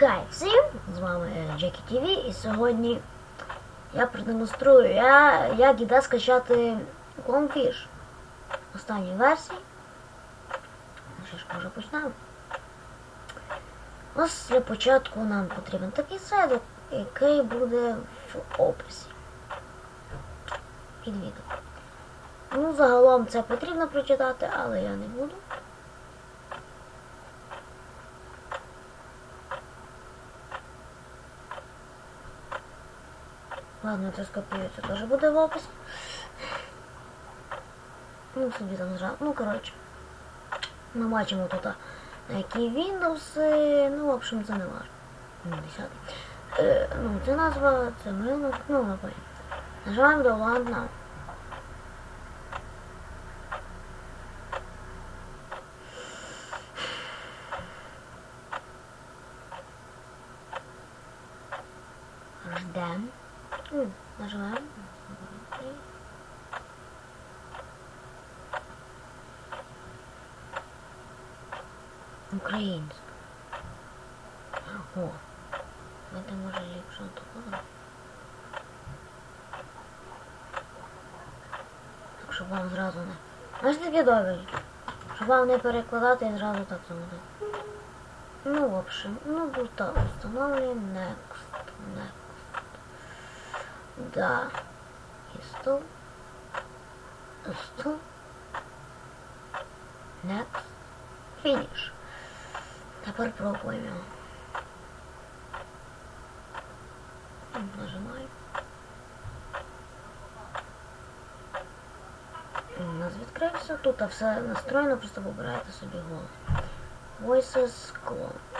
Хай всім! З вами Джекі ТВ і сьогодні я продемонструю, я, як іде скачати Clownfish останній версії. Ну що ж, може почнемо. Ось для початку нам потрібен такий сайт, який буде в описі під відео. Ну, загалом це потрібно прочитати, але я не буду. Ладно, скопію, це теж буде в описі. Ну, собі там зразу. Ну, коротше. Ми бачимо тут, які Windows, ну, в общем, це не важливо. Ну, 10. Це назва, це минус, ну, напевно. Нажимаємо Download Now. Ждем. Ну, нажимаем. Українська. О, это може ліпше такого. Так, щоб вам зразу не... Аж таке добре. Щоб вам не перекладати і зразу так зробити. Ну, в общем, ну тут так, установлюємо next, next. Да. Install. Install. Next. Finish. Тепер пробуємо. Нажимаю. У нас відкрився. Тут все настроєно, просто вибираєте собі голос. Voices Clone.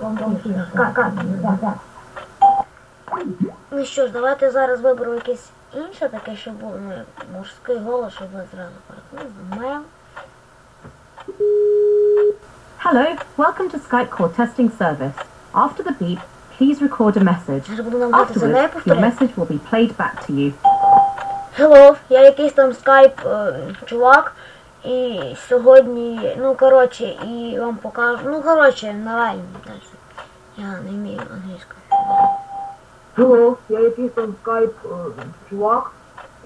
ну для скайпу, ну що ж, давайте зараз виберу якесь інше таке, щоб було, ну, мужський голос, щоб ви зразу перекнули. Hello, welcome to Skype call testing service. After the beep, please record a message. Afterwards, your message will be played back to you. Hello, я якийсь там скайп е, чувак. І сьогодні, ну коротше, і вам покажу. Ну коротше, давай далі. Я не вмію англійську. Hello, я якийсь там скайп е, чувак.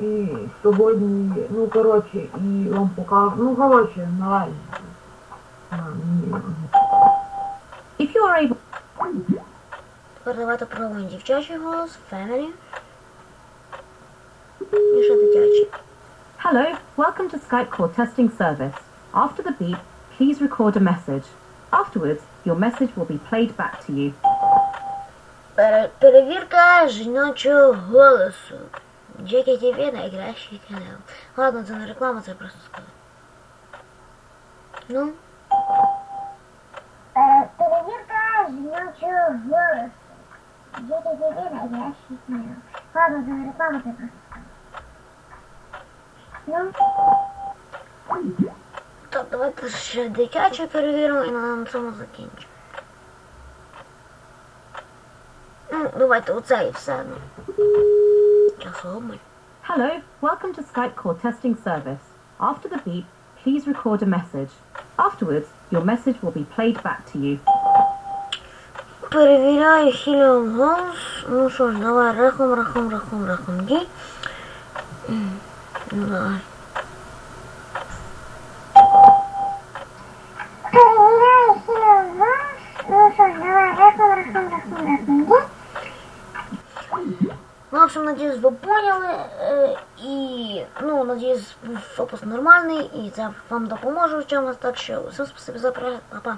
І сьогодні, ну коротше, і вам покажу. Ну коротше, давай. А. If you are able, Тепер давайте пробуємо дівчачий голос, family. І ще дитячий. Hello, welcome to Skype call testing service. After the beep, please record a message. Afterwards, your message will be played back to you. Пере- перевірка жіночого голосу. Джекі ТВ найкращий канал. Ладно, це не реклама, це просто сказати. Ну. Е, Перевірка жіночого голосу. Джекі ТВ найкращий канал. Ладно, це не реклама, це просто. Ну, Так, давайте ще дитяче перевіримо і на цьому закінчимо. Ну, давайте оце і все. Ну. Часу обмаль. Hello, welcome to Skype call testing service. After the beep, please record a message. Afterwards, your message will be played back to you. Перевіряю хіліум голос. Ну що ж, давай рахом, рахом, рахом, рахом є. Ну, в общем, надеюсь, вы поняли. Е, І, ну, надеюсь, фокус нормальний, і це вам допоможе в чомусь. Так що, всім спасибо за перегляд, па-па.